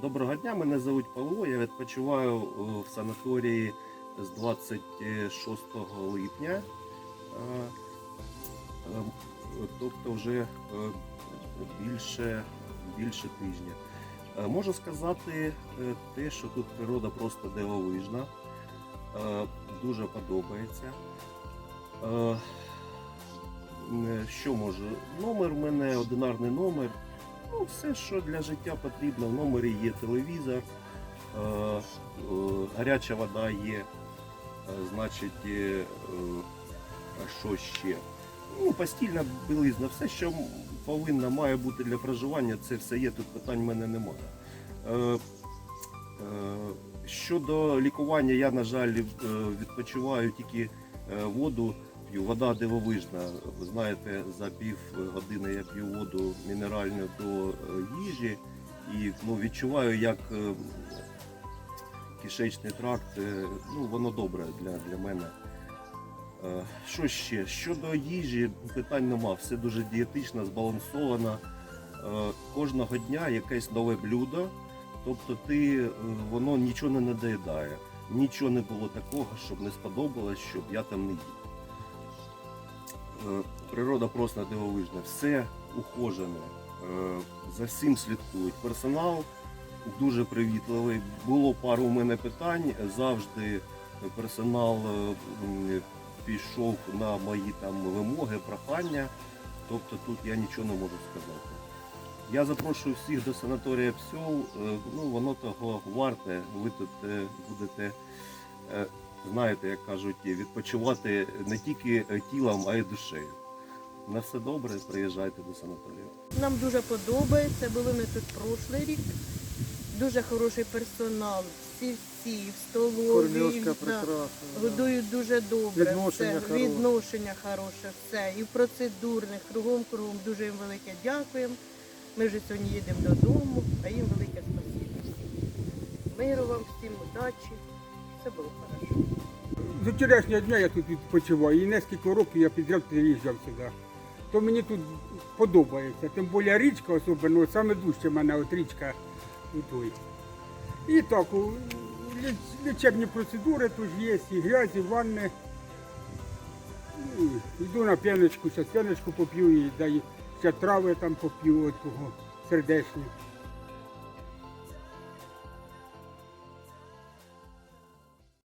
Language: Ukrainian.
Доброго дня, мене звуть Павло. Я відпочиваю в санаторії з 26 липня. Е, Тобто вже е, більше, більше тижня. Е, Можу сказати те, що тут природа просто дивовижна. Дуже подобається. Що можу? Номер в мене одинарний номер. Ну, все, що для життя потрібно. В номері є телевізор, е, е, гаряча вода є, е, значить, е, е, що ще? Ну, постільна білизна, все, що повинно має бути для проживання, це все є, тут питань в мене немає. Е, е, щодо лікування, я, на жаль, е, відпочиваю тільки е, воду п'ю. Вода дивовижна. Ви знаєте, за пів години я п'ю воду мінеральну до е, їжі і ну, відчуваю, як е, кишечний тракт, е, ну, воно добре для, для мене. Що ще? Щодо їжі, питань нема. Все дуже дієтично, збалансовано. Кожного дня якесь нове блюдо. Тобто ти, воно нічого не надоїдає. Нічого не було такого, щоб не сподобалось, щоб я там не їв. Е, Природа просто дивовижна, все ухожене, е, за всім слідкують. Персонал дуже привітливий. Було пару у мене питань. Завжди персонал е, пішов на мої там вимоги, прохання. Тобто тут я нічого не можу сказати. Я запрошую всіх до санаторія Псьол. Ну, воно того варте. Ви тут будете, знаєте, як кажуть, відпочивати не тільки тілом, а й душею. На все добре, приїжджайте до санаторію. Нам дуже подобається. Були ми тут прошлий рік. Дуже хороший персонал. Всі всі в столові. Годують дуже добре. Відношення все. хороше. Відношення хороше, все. І в процедурних, кругом кругом. Дуже їм велике дякуємо. Ми вже сьогодні їдемо додому, а їм велике спасибо. всім. Миру вам всім, удачі. Все було хорошо. З вчорашнього дня я тут відпочиваю і нескільки років я підряд приїжджав сюди. То мені тут подобається. Тим більше річка особливо, саме дужче мене от річка той. І так, лічебні процедури тут є, і грязь, і ванни. Йду на п'яночку, зараз п'яночку поп'ю і дай ще трави там поп'ю сердечні.